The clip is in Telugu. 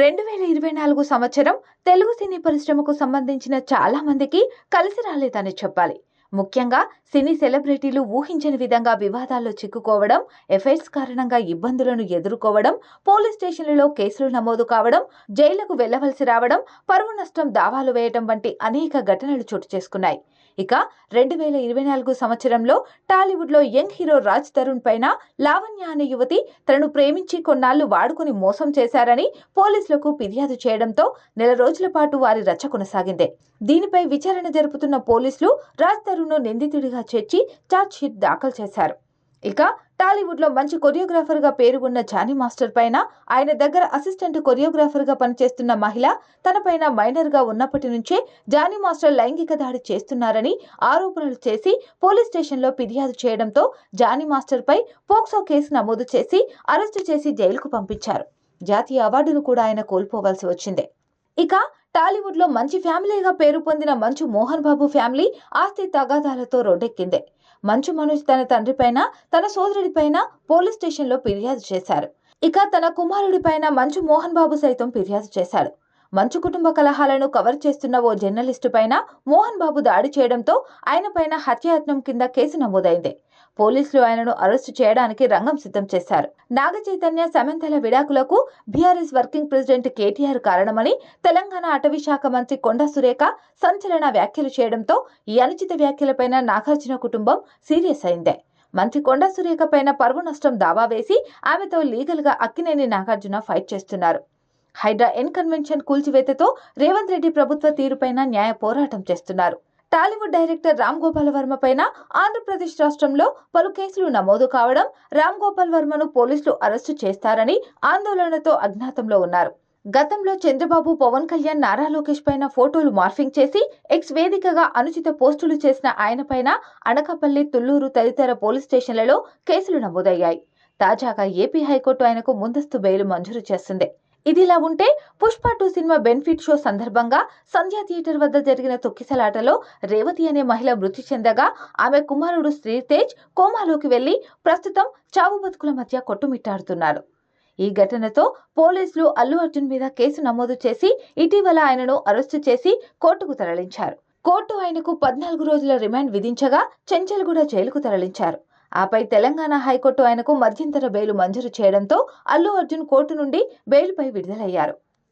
రెండు వేల ఇరవై నాలుగు సంవత్సరం తెలుగు సినీ పరిశ్రమకు సంబంధించిన చాలా మందికి కలిసి రాలేదని చెప్పాలి. ముఖ్యంగా సినీ సెలబ్రిటీలు ఊహించని విధంగా వివాదాల్లో చిక్కుకోవడం ఎఫైర్స్ కారణంగా ఇబ్బందులను ఎదుర్కోవడం పోలీస్ స్టేషన్లలో కేసులు నమోదు కావడం జైలుకు వెళ్ళవలసి రావడం పరువు నష్టం దావాలు వేయడం వంటి అనేక ఘటనలు చోటు చేసుకున్నాయి. ఇక రెండు వేల ఇరవై నాలుగు సంవత్సరంలో టాలీవుడ్లో యంగ్ హీరో రాజ్ తరుణ్ పైన లావణ్య అనే యువతి తనను ప్రేమించి కొన్నాళ్ళు వాడుకుని మోసం చేశారని పోలీసులకు ఫిర్యాదు చేయడంతో నెల రోజుల పాటు వారి రచ్చ కొనసాగింది. దీనిపై విచారణ జరుపుతున్న పోలీసులు రాజ్ తరుణ్ తరుణ్ను నిందితుడిగా చేర్చి ఛార్జ్ షీట్ దాఖలు చేశారు. ఇక టాలీవుడ్లో మంచి కొరియోగ్రాఫర్గా పేరు ఉన్న జానీ మాస్టర్ పైన ఆయన దగ్గర అసిస్టెంట్ కొరియోగ్రాఫర్గా పనిచేస్తున్న మహిళ తనపైన మైనర్గా ఉన్నప్పటి నుంచే జానీ మాస్టర్ లైంగిక దాడి చేస్తున్నారని ఆరోపణలు చేసి పోలీస్ స్టేషన్లో ఫిర్యాదు చేయడంతో జానీ మాస్టర్పై పోక్సో కేసు నమోదు చేసి అరెస్టు చేసి జైలుకు పంపించారు. జాతీయ అవార్డును కూడా ఆయన కోల్పోవలసి వచ్చింది. ఇక టాలీవుడ్లో మంచి ఫ్యామిలీగా పేరు పొందిన మంచు మోహన్ బాబు ఫ్యామిలీ ఆస్తి తగాదాలతో రోడ్డెక్కిందే మంచు మనోజ్ తన తండ్రిపైన తన సోదరుడిపైన పోలీస్ స్టేషన్లో ఫిర్యాదు చేశారు. ఇక తన కుమారుడిపైన మంచు మోహన్ బాబు సైతం ఫిర్యాదు చేశాడు. మంచు కుటుంబ కలహాలను కవర్ చేస్తున్న ఓ జర్నలిస్టు పైన మోహన్ బాబు దాడి చేయడంతో ఆయన పైన హత్యాయత్నం కింద కేసు నమోదైంది. పోలీసులు ఆయనను అరెస్టు చేయడానికి రంగం సిద్ధం చేశారు. నాగ చైతన్య సమంతల విడాకులకు బీఆర్ఎస్ వర్కింగ్ ప్రెసిడెంట్ కేటీఆర్ కారణమని తెలంగాణ అటవీ శాఖ మంత్రి కొండా సురేఖ సంచలన వ్యాఖ్యలు చేయడంతో ఈ అనుచిత వ్యాఖ్యలపైన నాగార్జున కుటుంబం సీరియస్ అయిందే. మంత్రి కొండా సురేఖ పైన పరువు నష్టం దావా వేసి ఆమెతో లీగల్గా అక్కినేని నాగార్జున ఫైట్ చేస్తున్నారు. హైడ్రా ఎన్ కన్వెన్షన్ కూల్చివేతతో రేవంత్ రెడ్డి ప్రభుత్వ తీరుపైన న్యాయ పోరాటం చేస్తున్నారు. టాలీవుడ్ డైరెక్టర్ రామ్ గోపాల్ వర్మ పైన ఆంధ్రప్రదేశ్ రాష్ట్రంలో పలు కేసులు నమోదు కావడం రామ్ గోపాల్ వర్మను పోలీసులు అరెస్టు చేస్తారని ఆందోళనతో అజ్ఞాతంలో ఉన్నారు. గతంలో చంద్రబాబు పవన్ కళ్యాణ్ నారా లోకేష్ పైన ఫోటోలు మార్ఫింగ్ చేసి ఎక్స్ వేదికగా అనుచిత పోస్టులు చేసిన ఆయన పైన అనకాపల్లి తుళ్ళూరు తదితర పోలీస్ స్టేషన్లలో కేసులు నమోదయ్యాయి. తాజాగా ఏపీ హైకోర్టు ఆయనకు ముందస్తు బెయిల్ మంజూరు చేసింది. ఇదిలా ఉంటే Pushpa two cinema benefit show సందర్భంగా సంధ్యా థియేటర్ వద్ద జరిగిన తొక్కిసలాటలో రేవతి అనే మహిళ మృతి చెందగా ఆమె కుమారుడు శ్రీతేజ్ కోమాలోకి వెళ్ళి ప్రస్తుతం చావు బతుకుల మధ్య కొట్టుమిట్టాడుతున్నారు. ఈ ఘటనతో పోలీసులు అల్లు అర్జున్ మీద కేసు నమోదు చేసి ఇటీవల ఆయనను అరెస్టు చేసి కోర్టుకు తరలించారు. కోర్టు ఆయనకు పద్నాలుగు రోజుల రిమాండ్ విధించగా చెంచల్గూడ జైలుకు తరలించారు. ఆపై తెలంగాణ హైకోర్టు ఆయనకు మధ్యంతర బెయిల్ మంజూరు చేయడంతో అల్లు అర్జున్ కోర్టు నుండి బెయిల్పై విడుదలయ్యారు.